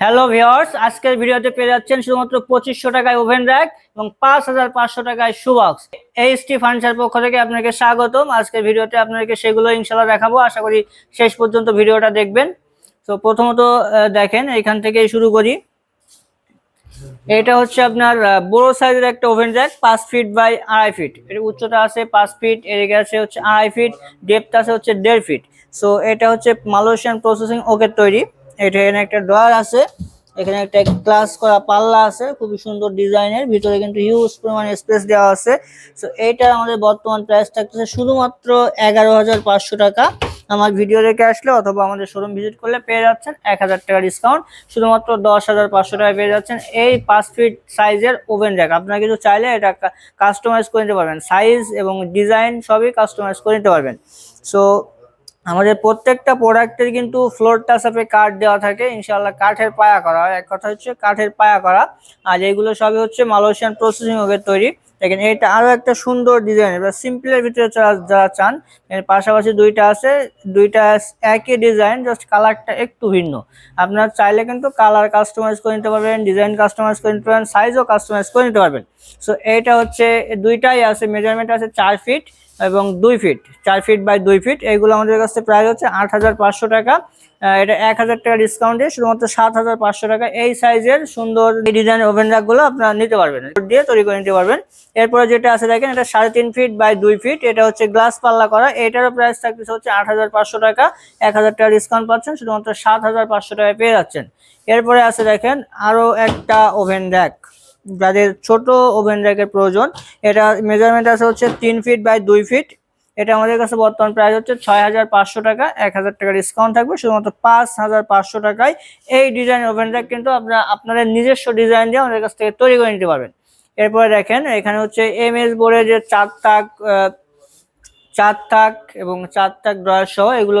Hello viewers আজকের ভিডিওতে পেয়ে যাচ্ছেন শুধুমাত্র পঁচিশশো টাকায় ওভেন র্যাক এবং পাঁচ হাজার পাঁচশো টাকায় শুবক্স এইচটি ফার্নিচার পক্ষ থেকে আপনাকে স্বাগতম। আজকের ভিডিওতে আপনাকে সেগুলো ইনশাল্লাহ দেখাবো। আশা করি শেষ পর্যন্ত ভিডিওটা দেখবেন। তো প্রথমত দেখেন, এখান থেকেই শুরু করি। এটা হচ্ছে আপনার বড় সাইজের একটা ওভেন র্যাক পাঁচ ফিট বাই আড়াই ফিট এর উচ্চতা আছে পাঁচ ফিট এর আছে হচ্ছে আড়াই ফিট ডেপথ আছে হচ্ছে দেড় ফিট সো এটা হচ্ছে মালয়েশিয়ান প্রসেসিং ওকে তৈরি। এটা এখানে একটা ড্রয়ার আছে। এখানে একটা ক্লাস করা পাল্লা আছে, খুবই সুন্দর ডিজাইনের। ভিতরে কিন্তু হিউজ পরিমাণে স্পেস দেওয়া আছে। সো এইটা আমাদের বর্তমান প্রাইস থাকতেছে শুধুমাত্র এগারো হাজার পাঁচশো টাকা। আমার ভিডিও দেখে আসলে অথবা আমাদের শোরুম ভিজিট করলে পেয়ে যাচ্ছেন এক হাজার টাকা ডিসকাউন্ট শুধুমাত্র দশ হাজার পাঁচশো টাকায় পেয়ে যাচ্ছেন এই পাঁচ ফিট সাইজের ওভেন র্যাক আপনারা কিন্তু চাইলে এটা কাস্টমাইজ করে নিতে পারবেন। সাইজ এবং ডিজাইন সবই কাস্টমাইজ করে নিতে পারবেন। সো আমাদের প্রত্যেকটা প্রোডাক্টের কিন্তু ফ্লোর টাসাপে কাঠ দেওয়া থাকে। ইনশাআল্লাহ কাঠের পায়া করা। এক কথা হচ্ছে কাঠের পায়া করা। আর এইগুলো সবই হচ্ছে মালয়েশিয়ান প্রসেসিং ওকে তৈরি। দেখেন, এটা আরও একটা সুন্দর ডিজাইন এবার সিম্পলের ভিতরে যারা চান, এর পাশাপাশি দুইটা আছে। দুইটা একই ডিজাইন জাস্ট কালারটা একটু ভিন্ন। আপনার চাইলে কিন্তু কালার কাস্টমাইজ করে নিতে পারবেন ডিজাইন কাস্টমাইজ করে নিতে পারবেন সাইজও কাস্টমাইজ করে নিতে পারবেন। সো এইটা হচ্ছে, দুইটাই আছে মেজারমেন্ট আছে চার ফিট এবং দুই ফিট চার ফিট বাই দুই ফিট এইগুলো আমাদের কাছে প্রাইস হচ্ছে আট হাজার পাঁচশো টাকা। এটা এক হাজার টাকা ডিসকাউন্ট শুধুমাত্র সাত হাজার পাঁচশো টাকা। এই সাইজের সুন্দর ডিজাইন ওভেনগুলো আপনারা নিতে পারবেন দিয়ে তৈরি করে নিতে পারবেন। এরপরে যেটা আছে দেখেন, এটা সাড়ে তিন ফিট বাই দুই ফিট এটা হচ্ছে গ্লাস পাল্লা করা। এটারও প্রাইস থাকতেছে হচ্ছে আট হাজার পাঁচশো টাকা। এক হাজার টাকা ডিসকাউন্ট পাচ্ছেন, শুধুমাত্র সাত হাজার পাঁচশো টাকায় পেয়ে যাচ্ছেন। এরপরে আছে দেখেন আরও একটা ওভেন র্যাক যাদের ছোট ওভেন র্যাকের প্রয়োজন, এটা মেজারমেন্ট আছে হচ্ছে তিন ফিট বাই দুই ফিট এটা আমাদের কাছে বর্তমান প্রাইস হচ্ছে ছয় হাজার পাঁচশো টাকা, এক হাজার টাকা ডিসকাউন্ট থাকবে। শুধুমাত্র পাঁচ হাজার পাঁচশো টাকায় এই ডিজাইন ওভেন র্যাক কিন্তু আপনারা, আপনাদের নিজস্ব ডিজাইন দিয়ে আমাদের কাছ থেকে তৈরি করে নিতে পারবেন। এরপরে দেখেন, এখানে হচ্ছে এম এস বোর্ডের যে চার তাক চার তাক এবং চার তাক ড্রয়ার সহ এগুলো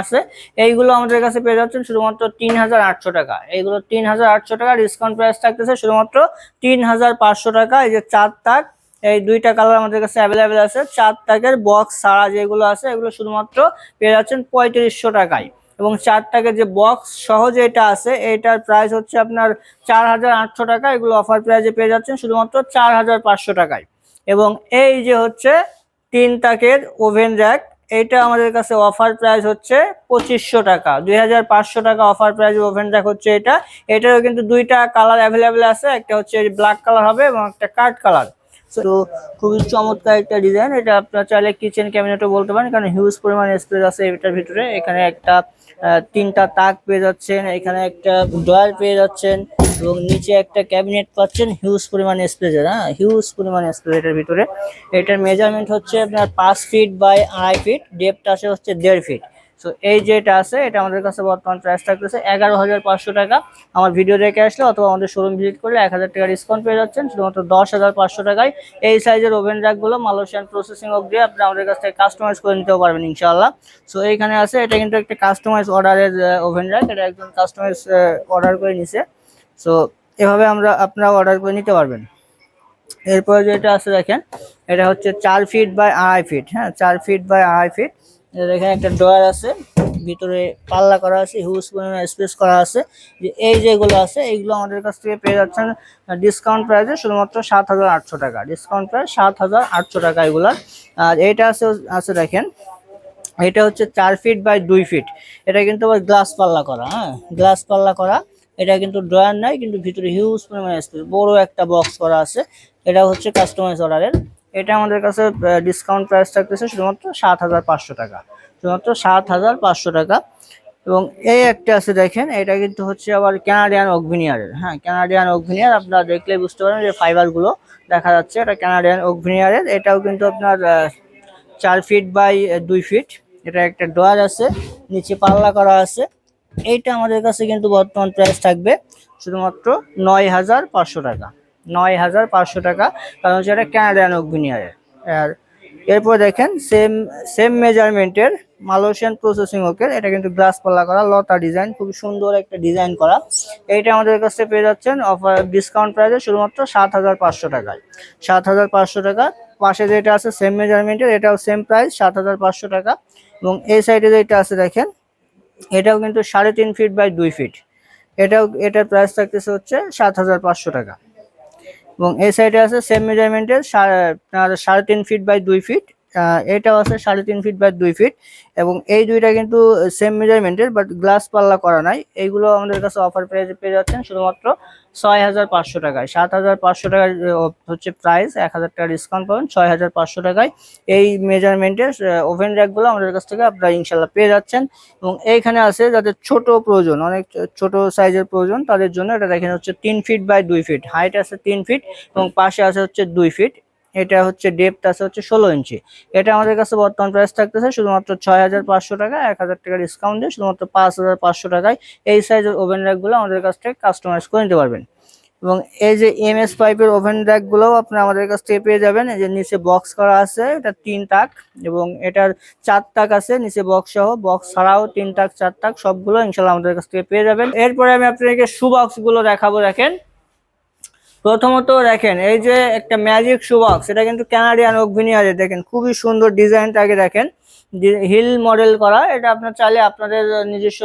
আছে। এইগুলো আমাদের কাছে পেয়ে যাচ্ছেন শুধুমাত্র তিন হাজার আটশো টাকা। এইগুলো তিন হাজার আটশো টাকা ডিসকাউন্ট প্রাইস থাকতেছে শুধুমাত্র তিন হাজার পাঁচশো টাকা। এই যে চার তাক এই দুইটা কালার আমাদের কাছে অ্যাভেলেবেল আছে। চার তাকের বক্স ছাড়া যেগুলো আছে, এগুলো শুধুমাত্র পেয়ে যাচ্ছেন পঁয়ত্রিশশো টাকায়। এবং চার টাকের যে বক্স সহ যেটা আছে, এটার প্রাইস হচ্ছে আপনার চার হাজার আটশো টাকা। এগুলো অফার প্রাইসে পেয়ে যাচ্ছেন শুধুমাত্র চার হাজার পাঁচশো টাকায়। এবং এই যে হচ্ছে তিন তাকের ওভেন র্যাক। এইটা আমাদের কাছে অফার প্রাইস হচ্ছে পঁচিশশো টাকা। দুই হাজার পাঁচশো টাকা অফার প্রাইস ওভেন র্যাক হচ্ছে এটা। এটারও কিন্তু দুইটা কালার অ্যাভেলেবেল আছে। একটা হচ্ছে ব্ল্যাক কালার হবে এবং একটা কাঠ কালার তো খুবই চমৎকার একটা ডিজাইন এটা আপনার চাইলে কিচেন ক্যাবিনেটও বলতে পারেন, কারণ হিউজ পরিমাণ স্পেস আছে এটার ভিতরে। এখানে একটা তিনটা তাক পেয়ে যাচ্ছেন, এখানে একটা ড্রয়ার পেয়ে যাচ্ছেন এবং নিচে একটা ক্যাবিনেট পাচ্ছেন হিউজ পরিমাণ স্পেসের হ্যাঁ হিউজ পরিমাণ স্পেস এটার ভিতরে। এটার মেজারমেন্ট হচ্ছে আপনার পাঁচ ফিট বাই আড়াই ফিট ডেপথ আসে হচ্ছে দেড় ফিট সো এই যেটা আছে, এটা আমাদের কাছে বর্তমান প্রাইস থাকতেছে এগারো হাজার পাঁচশো টাকা। আমার ভিডিও দেখে আসলে অথবা আমাদের শোরুম ভিজিট করলে এক হাজার টাকা ডিসকাউন্ট পেয়ে যাচ্ছেন, শুধুমাত্র দশ হাজার পাঁচশো টাকায়। এই সাইজের ওভেন র্যাকগুলো মালয়েশিয়ান প্রসেসিং অফ দিয়ে আপনি আমাদের কাছ থেকে কাস্টমাইজ করে নিতেও পারবেন ইনশাল্লাহ সো এইখানে আছে, এটা কিন্তু একটা কাস্টমাইজ অর্ডারের ওভেন র্যাক এটা একজন কাস্টমাইজ অর্ডার করে নিছে। সো এভাবে আমরা, আপনারা অর্ডার করে নিতে পারবেন। এরপরে যেটা আছে দেখেন, এটা হচ্ছে চার ফিট বাই আড়াই ফিট হ্যাঁ চার ফিট বাই আড়াই ফিট দেখেন একটা ড্রয়ার আছে, ভিতরে পাল্লা করা আছে হিউজ পরিমাণে স্পেস করা আছে। যে এই যেগুলো আছে, এইগুলো আমাদের কাছ থেকে পেয়ে যাচ্ছেন ডিসকাউন্ট প্রাইসে শুধুমাত্র সাত হাজার আটশো টাকা। ডিসকাউন্ট প্রাইস সাত হাজার আটশো টাকা এগুলার। আর এইটা আছে আছে দেখেন, এটা হচ্ছে চার ফিট বাই দুই ফিট এটা কিন্তু আবার গ্লাস পাল্লা করা হ্যাঁ? গ্লাস পাল্লা করা। এটা কিন্তু ড্রয়ার নাই, কিন্তু ভিতরে হিউজ পরিমাণে স্পেস বড় একটা বক্স করা আছে। এটা হচ্ছে কাস্টমাইজ অর্ডারের এটা আমাদের কাছে ডিসকাউন্ট প্রাইস থাকতেছে শুধুমাত্র সাত হাজার পাঁচশো টাকা। শুধুমাত্র সাত হাজার পাঁচশো টাকা। এবং এই একটা আছে দেখেন, এটা কিন্তু হচ্ছে আবার ক্যানাডিয়ান অগভিনিয়ারের হ্যাঁ ক্যানাডিয়ান অগভিনিয়ার আপনারা দেখলে বুঝতে পারেন যে ফাইবারগুলো দেখা যাচ্ছে, এটা ক্যানাডিয়ান অগভিনিয়ারের এটাও কিন্তু আপনার চার ফিট বাই দুই ফিট এটা একটা ডোয়ার আছে, নিচে পাল্লা করা আছে। এইটা আমাদের কাছে কিন্তু বর্তমান প্রাইস থাকবে শুধুমাত্র নয় হাজার পাঁচশো টাকা। নয় হাজার পাঁচশো টাকা, কারণ হচ্ছে এটা ক্যানাডিয়ান অগভিনিয়ারের আর এরপর দেখেন সেম সেম মেজারমেন্টের মালয়েশিয়ান প্রসেসিং ওকে এটা কিন্তু গ্লাস পাল্লা করা, লতা ডিজাইন খুব সুন্দর একটা ডিজাইন করা। এইটা আমাদের কাছে পেয়ে যাচ্ছেন অফার ডিসকাউন্ট প্রাইসে শুধুমাত্র সাত হাজার পাঁচশো টাকায়। সাত হাজার পাঁচশো টাকা, পাশে যেটা আছে সেম মেজারমেন্টের এটাও সেম প্রাইস সাত হাজার পাঁচশো টাকা। এবং এই সাইডে যেটা আছে, দেখেন, এটাও কিন্তু সাড়ে তিন ফিট বাই দুই ফিট এটাও, এটার প্রাইস থাকতেছে হচ্ছে সাত হাজার পাঁচশো টাকা। এবং এই সাইডে আছে সেম মেজারমেন্টের আপনার সাড়ে তিন ফিট বাই দুই ফিট এটাও আছে সাড়ে তিন ফিট বাই দুই ফিট এবং এই দুইটা কিন্তু সেম মেজারমেন্টের বাট গ্লাস পাল্লা করা নাই। এইগুলো আমাদের কাছে অফার প্রাইসে পেয়ে যাচ্ছেন শুধুমাত্র ছয় হাজার পাঁচশো টাকায়। সাত হাজার পাঁচশো টাকার হচ্ছে প্রাইস এক হাজার টাকা ডিসকাউন্ট পাবেন, ছয় হাজার পাঁচশো টাকায়। এই মেজারমেন্টের ওভেন র্যাকগুলো আমাদের কাছ থেকে আপনারা ইনশাল্লাহ পেয়ে যাচ্ছেন। এবং এইখানে আছে যাদের ছোট প্রয়োজন, অনেক ছোট সাইজের প্রয়োজন, তাদের জন্য এটা দেখেন হচ্ছে তিন ফিট বাই দুই ফিট হাইট আছে তিন ফিট এবং পাশে আছে হচ্ছে দুই ফিট এটা হচ্ছে ডেপথ আছে হচ্ছে ষোলো ইঞ্চি। এটা আমাদের কাছে বর্তমান প্রাইস থাকতেছে শুধুমাত্র ছয় হাজার পাঁচশো টাকা, এক হাজার টাকা ডিসকাউন্ট দিয়ে শুধুমাত্র পাঁচ হাজার পাঁচশো টাকায় এই সাইজের ওভেন র্যাকগুলো আমাদের কাছ থেকে কাস্টমাইজ করে নিতে পারবেন। এবং এই যে এম এস পাইপের ওভেন র্যাকগুলোও আপনি আমাদের কাছ থেকে পেয়ে যাবেন। এই যে নিচে বক্স করা আছে, এটা তিন টাক এবং এটার চার টাক আছে নিচে বক্স সহ। বক্স ছাড়াও তিন টাক চার টাক সবগুলো ইনশাল্লাহ আমাদের কাছ থেকে পেয়ে যাবেন। এরপরে আমি আপনাকে শু বক্সগুলো দেখাবো, দেখেন। প্রথমত দেখেন, এই যে একটা ম্যাজিক শু বক্স, এটা কিন্তু ক্যানাডিয়ান ওকভিনিয়ারে দেখেন, খুবই সুন্দর ডিজাইনটা আগে দেখেন। হিল মডেল করা, এটা আপনার চাইলে আপনাদের নিজস্ব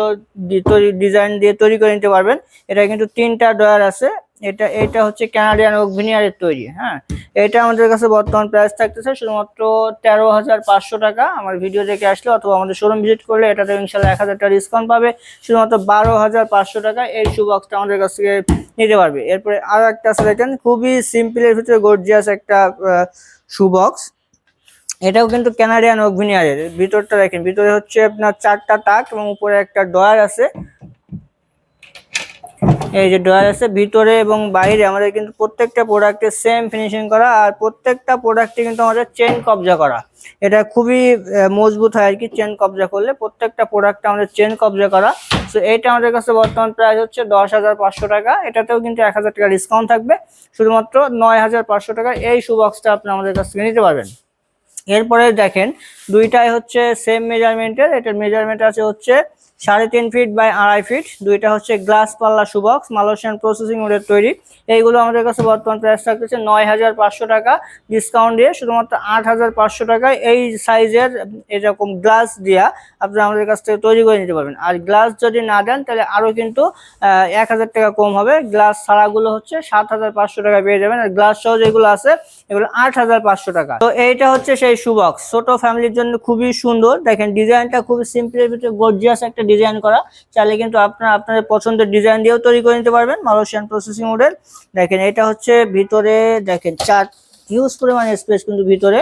ডিজাইন দিয়ে তৈরি করে নিতে পারবেন। এটা কিন্তু তিনটা ডয়ার আছে, এটা এটা হচ্ছে ক্যানাডিয়ান ওকভিনিয়ারের তৈরি হ্যাঁ। এটা আমাদের কাছে বর্তমান প্রাইস থাকতেছে শুধুমাত্র তেরো হাজার পাঁচশো টাকা। আমার ভিডিও দেখে আসলে অথবা আমাদের শোরুম ভিজিট করলে এটাতে ইনশাল্লাহ এক হাজার টাকা ডিসকাউন্ট পাবে। শুধুমাত্র বারো হাজার পাঁচশো টাকা। এই শু বক্সটা আমাদের কাছ থেকে নিতে পারবে। এরপরে আরও একটা আছে দেখেন, খুবই সিম্পলের ভিতরে গর্জিয়াস একটা শু বক্স এটাও কিন্তু ক্যানাডিয়ান ওকভিনিয়ারের ভিতরটা দেখেন, ভিতরে হচ্ছে আপনার চারটা তাক এবং উপরে একটা ডয়ার আছে। এই যে ডয়ার আছে ভিতরে এবং বাইরে আমাদের কিন্তু প্রত্যেকটা প্রোডাক্টে সেম ফিনিশিং করা আর প্রত্যেকটা প্রোডাক্টে কিন্তু আমাদের চেন কবজা করা। এটা খুবই মজবুত হয় আর কি চেন কবজা করলে। প্রত্যেকটা প্রোডাক্টে আমাদের চেন কবজা করা। সো এটা আমাদের কাছে বর্তমান প্রাইস হচ্ছে দশ হাজার পাঁচশো টাকা। এটাতেও কিন্তু এক হাজার টাকা ডিসকাউন্ট থাকবে। শুধুমাত্র নয় হাজার পাঁচশো টাকা এই বক্সটা আপনি আমাদের কাছ থেকে নিতে পারবেন। এরপরে দেখেন, দুইটাই হচ্ছে সেম মেজারমেন্টের এটার মেজারমেন্ট আছে হচ্ছে সাড়ে তিন ফিট বাই আড়াই ফিট দুইটা হচ্ছে গ্লাস পাল্লা সুবক্স মালয়েশিয়ান প্রসেসিং ওদের তৈরি। এইগুলো আমাদের কাছে বর্তমান প্রাইস থাকতেছে নয় হাজার পাঁচশো টাকা। ডিসকাউন্ট দিয়ে শুধুমাত্র আট হাজার পাঁচশো টাকায় এই সাইজের এরকম গ্লাস দিয়া আপনারা আমাদের কাছ থেকে তৈরি করে নিতে পারবেন। আর গ্লাস যদি না দেন, তাহলে আরও কিন্তু এক হাজার টাকা কম হবে। গ্লাস ছাড়াগুলো হচ্ছে সাত হাজার পাঁচশো টাকা পেয়ে যাবেন। আর গ্লাস সহ যেগুলো আছে, এগুলো আট হাজার পাঁচশো টাকা। তো এইটা হচ্ছে সেই সুবক্স ছোট ফ্যামিলির জন্য খুবই সুন্দর। দেখেন ডিজাইনটা খুবই সিম্পলের ভিতরে গর্জিয়াস একটা ডিজাইন করা, চাইলে কিন্তু আপনার আপনাদের পছন্দের ডিজাইন দিয়েও তৈরি করে নিতে পারবেন মালয়েশিয়ান প্রসেসিং মডেল দেখেন, এটা হচ্ছে ভিতরে, দেখেন, চার হিউজ পরিমাণ স্পেস কিন্তু ভিতরে।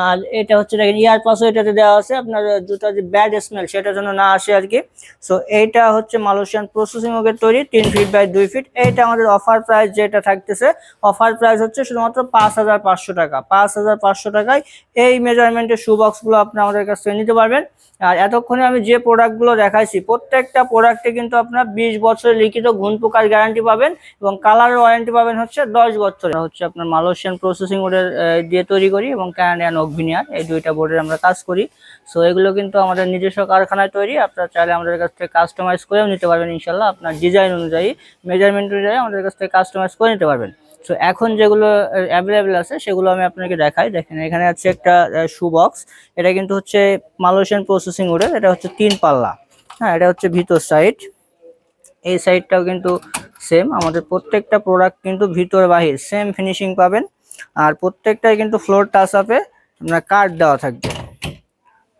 আর এটা হচ্ছে দেখেন, ইয়ার পাসও এটাতে দেওয়া আছে। আপনার জুতার যে ব্যাড স্মেল সেটার জন্য না আসে আর কি। সো এইটা হচ্ছে মালয়েশিয়ান প্রসেসিং ওকের তৈরি, তিন ফিট বাই দুই ফিট এইটা আমাদের অফার প্রাইস যেটা থাকতেছে অফার প্রাইস হচ্ছে শুধুমাত্র পাঁচ হাজার পাঁচশো টাকা। পাঁচ হাজার পাঁচশো টাকায় এই মেজারমেন্টের শু বক্সগুলো আপনি আমাদের কাছ থেকে নিতে পারবেন। আর এতক্ষণে আমি যে প্রোডাক্টগুলো দেখাইছি, প্রত্যেকটা প্রোডাক্টে কিন্তু আপনার বিশ বছরের লিখিত ঘুণ পোকার গ্যারান্টি পাবেন এবং কালারের ওয়ারেন্টি পাবেন হচ্ছে দশ বছরের। হচ্ছে আপনার মালয়েশিয়ান প্রসেসিং বোর্ডের দিয়ে তৈরি করি এবং ক্যানাডিয়ান অগভিনিয়ার এই দুইটা বোর্ডের আমরা কাজ করি। সো এগুলো কিন্তু আমাদের নিজস্ব কারখানায় তৈরি। আপনারা চাইলে আমাদের কাছ থেকে কাস্টমাইজ করেও নিতে পারবেন ইনশাল্লাহ আপনার ডিজাইন অনুযায়ী মেজারমেন্ট অনুযায়ী আমাদের কাছ থেকে কাস্টমাইজ করে নিতে পারবেন। সো এখন যেগুলো অ্যাভেলেবেল আছে, সেগুলো আমি আপনাকে দেখাই। দেখেন, এখানে আছে একটা শু বক্স এটা কিন্তু হচ্ছে মালয়েশিয়ান প্রসেসিং ওডের এটা হচ্ছে তিন পাল্লা। হ্যাঁ এটা হচ্ছে ভিতর সাইড এই সাইডটাও কিন্তু সেম আমাদের প্রত্যেকটা প্রোডাক্ট কিন্তু ভিতর বাহির সেম ফিনিশিং পাবেন। আর প্রত্যেকটাই কিন্তু ফ্লোর টাচ আপে আপনার কার্ড দেওয়া থাকবে।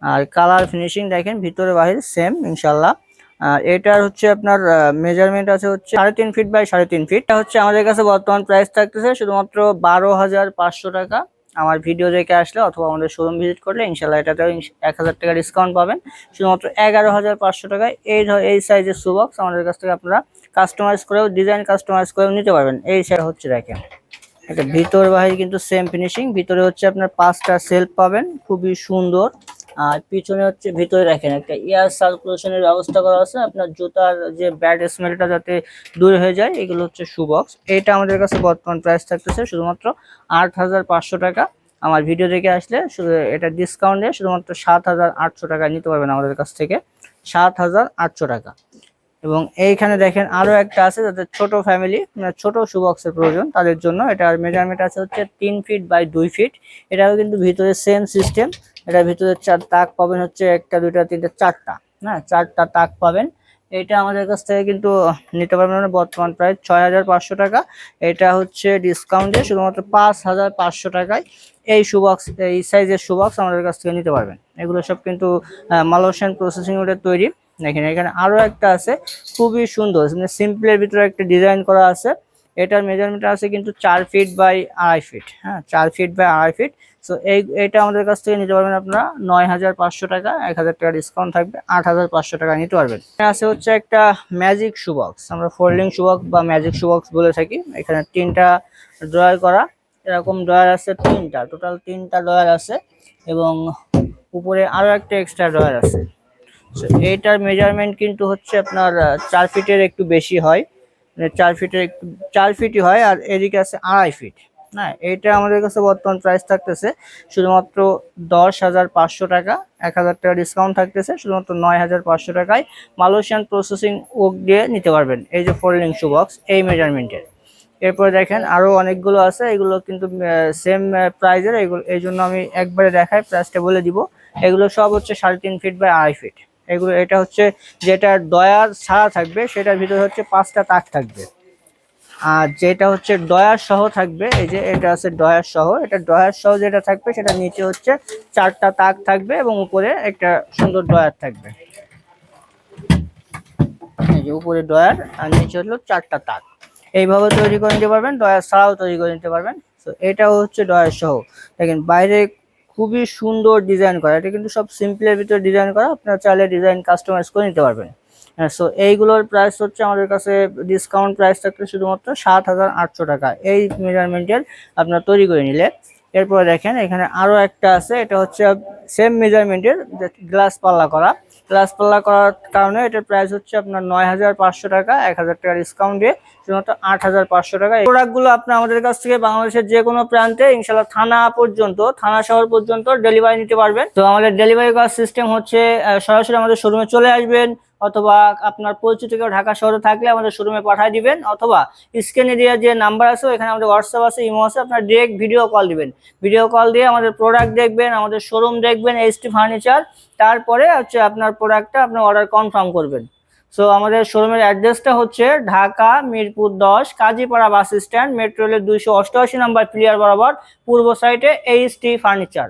আর কালার ফিনিশিং দেখেন, ভিতরে বাহির সেম ইনশাল্লাহ আর এটার হচ্ছে আপনার মেজারমেন্ট আছে হচ্ছে সাড়ে তিন ফিট বাই সাড়ে তিন ফিট হচ্ছে আমাদের কাছে বর্তমান প্রাইস থাকতেছে, শুধুমাত্র বারো হাজার পাঁচশো টাকা। আমার ভিডিও দেখে আসলে অথবা আমাদের শোরুম ভিজিট করলে ইনশাল্লাহ এটাতেও এক হাজার টাকা ডিসকাউন্ট পাবেন। শুধুমাত্র এগারো হাজার পাঁচশো টাকায় এই এই সাইজের সুবক্স আমাদের কাছ থেকে আপনারা কাস্টমাইজ করেও ডিজাইন কাস্টমাইজ করেও নিতে পারবেন। এই সাইড হচ্ছে দেখেন। এটা ভিতর বাহির কিন্তু সেম ফিনিশিং ভিতরে হচ্ছে আপনার পাঁচটা সেলফ পাবেন, খুবই সুন্দর। আর পিছনে হচ্ছে, ভিতরে রাখেন একটা এয়ার সার্কুলেশনের ব্যবস্থা করা আছে, আপনার জুতার যে ব্যাড স্মেলটা যাতে দূর হয়ে যায়, এগুলো হচ্ছে সুবক্স এটা আমাদের কাছে বর্তমান প্রাইস থাকতেছে শুধুমাত্র আট হাজার পাঁচশো টাকা। আমার ভিডিও দেখে আসলে শুধু এটা ডিসকাউন্ট ডিসকাউন্টে শুধুমাত্র সাত হাজার আটশো টাকা নিতে পারবেন আমাদের কাছ থেকে। সাত হাজার আটশো টাকা। এবং এইখানে দেখেন আরও একটা আছে যাদের ছোট ফ্যামিলি মানে ছোট সুবক্সের প্রয়োজন, তাদের জন্য এটার মেজারমেন্ট আছে হচ্ছে তিন ফিট বাই দুই ফিট এটাও কিন্তু ভিতরে সেম সিস্টেম এটার ভিতরে চার তাক পাবেন হচ্ছে একটা, দুইটা, তিনটা, চারটা হ্যাঁ চারটা তাক পাবেন। এটা আমাদের কাছ থেকে কিন্তু নিতে পারবেন না বর্তমান প্রায় ছয় হাজার পাঁচশো টাকা। এটা হচ্ছে ডিসকাউন্টে শুধুমাত্র পাঁচ হাজার পাঁচশো টাকায় এই শুবক্স এই সাইজের শুবক্স আমাদের কাছ থেকে নিতে পারবেন। এগুলো সব কিন্তু মালয়েশিয়ান প্রসেসিং ওটা তৈরি। দেখেন, এখানে আরও একটা আছে, খুবই সুন্দর। মানে সিম্পলের ভিতরে একটা ডিজাইন করা আছে। এটার মেজারমেন্ট আছে কিন্তু চার ফিট বাই আড়াই ফিট হ্যাঁ চার ফিট বাই আড়াই ফিট সো এই, এটা আমাদের কাছ থেকে নিতে পারবেন আপনারা নয় হাজার পাঁচশো টাকা, এক হাজার টাকা ডিসকাউন্ট থাকবে, আট হাজার পাঁচশো টাকা নিতে পারবেন। আছে হচ্ছে একটা ম্যাজিক শুবক্স আমরা ফোল্ডিং শুবক্স বা ম্যাজিক শুবক্স বলে থাকি। এখানে তিনটা ড্রয়ার করা, এরকম ড্রয়ার আছে তিনটা টোটাল তিনটা ড্রয়ার আছে এবং উপরে আরও একটা এক্সট্রা ড্রয়ার আছে। এইটার মেজারমেন্ট কিন্তু হচ্ছে আপনার চার ফিটের একটু বেশি হয়। মানে চার ফিটের একটু, চার ফিটই হয় আর এদিকে আছে আড়াই ফিট। না এইটা আমাদের কাছে বর্তমান প্রাইস থাকতেছে শুধুমাত্র দশ হাজার পাঁচশো টাকা, এক হাজার টাকা ডিসকাউন্ট থাকতেছে শুধুমাত্র নয় হাজার পাঁচশো টাকায়। মালয়েশিয়ান প্রসেসিং ওক দিয়ে নিতে পারবেন। এই যে ফোল্ডিং শু বক্স এই মেজারমেন্টের এরপরে দেখেন আরও অনেকগুলো আছে, এগুলো কিন্তু সেম প্রাইজের এগুলো, এই জন্য আমি একবারে দেখাই প্রাইসটা বলে দিব। এগুলো সব হচ্ছে সাড়ে তিন ফিট বাই আড়াই ফিট এগুলো, এটা হচ্ছে যেটা ডয়ার ছাড়া থাকবে, সেটার ভিতরে হচ্ছে পাঁচটা তাক থাকবে। আর যেটা হচ্ছে ডয়ার সহ থাকবে, এই যে এটা আছে ডয়ার সহ, এটা ডয়ার সহ যেটা থাকবে, সেটা নিচে হচ্ছে চারটা তাক থাকবে এবং উপরে একটা সুন্দর ডয়ার থাকবে। এই যে উপরে ডয়ার আর নিচে হলো চারটা তাক। এইভাবে তৈরি করে নিতে পারবেন ডয়ার ছাড়াও তৈরি করে নিতে পারবেন। তো এটাও হচ্ছে ডয়ার সহ। দেখেন বাইরে খুবই সুন্দর ডিজাইন করা। এটা কিন্তু সব সিম্পলের ভিতরে ডিজাইন করা। আপনারা চাইলে ডিজাইন কাস্টমাইজ করে নিতে পারবেন। হ্যাঁ সো এইগুলোর প্রাইস হচ্ছে আমাদের কাছে ডিসকাউন্ট প্রাইস থাকতে শুধুমাত্র সাত হাজার আটশো টাকা। এই মেজারমেন্টের আপনারা তৈরি করে নিলে এরপরে দেখেন, এখানে আরও একটা আছে, এটা হচ্ছে সেম মেজারমেন্টের গ্লাস পাল্লা করা। গ্লাস পাল্লা করার কারণে এটার প্রাইস হচ্ছে আপনার নয় হাজার পাঁচশো টাকা, এক হাজার টাকা ডিসকাউন্ট দিয়ে, শুধুমাত্র আট হাজার পাঁচশো টাকা। এই প্রোডাক্টগুলো আপনার আমাদের কাছ থেকে বাংলাদেশের যে কোনো প্রান্তে ইনশাল্লাহ থানা পর্যন্ত, থানা শহর পর্যন্ত ডেলিভারি নিতে পারবেন। তো আমাদের ডেলিভারি করার সিস্টেম হচ্ছে সরাসরি আমাদের শোরুমে চলে আসবেন। অথবা আপনার পরিচিত কেউ ঢাকা শহরে থাকলে আমাদের শোরুমে পাঠিয়ে দিবেন, অথবা স্ক্রিনে দেওয়া যে নাম্বার আছে এখানে আমাদের হোয়াটসঅ্যাপ আছে ইমো আছে, আপনার ডিরেক্ট ভিডিও কল দিবেন। ভিডিও কল দিয়ে আমাদের প্রোডাক্ট দেখবেন, আমাদের শোরুম দেখবেন এইচটি ফার্নিচার তারপরে হচ্ছে আপনার প্রোডাক্টটা আপনার অর্ডার কনফার্ম করবেন। সো আমাদের শোরুমের অ্যাড্রেসটা হচ্ছে ঢাকা মিরপুর দশ, কাজীপাড়া বাস স্ট্যান্ড মেট্রো রেলের দুইশো অষ্টআশি নাম্বার প্লেয়ার বরাবর, পূর্ব সাইডে এইচটি ফার্নিচার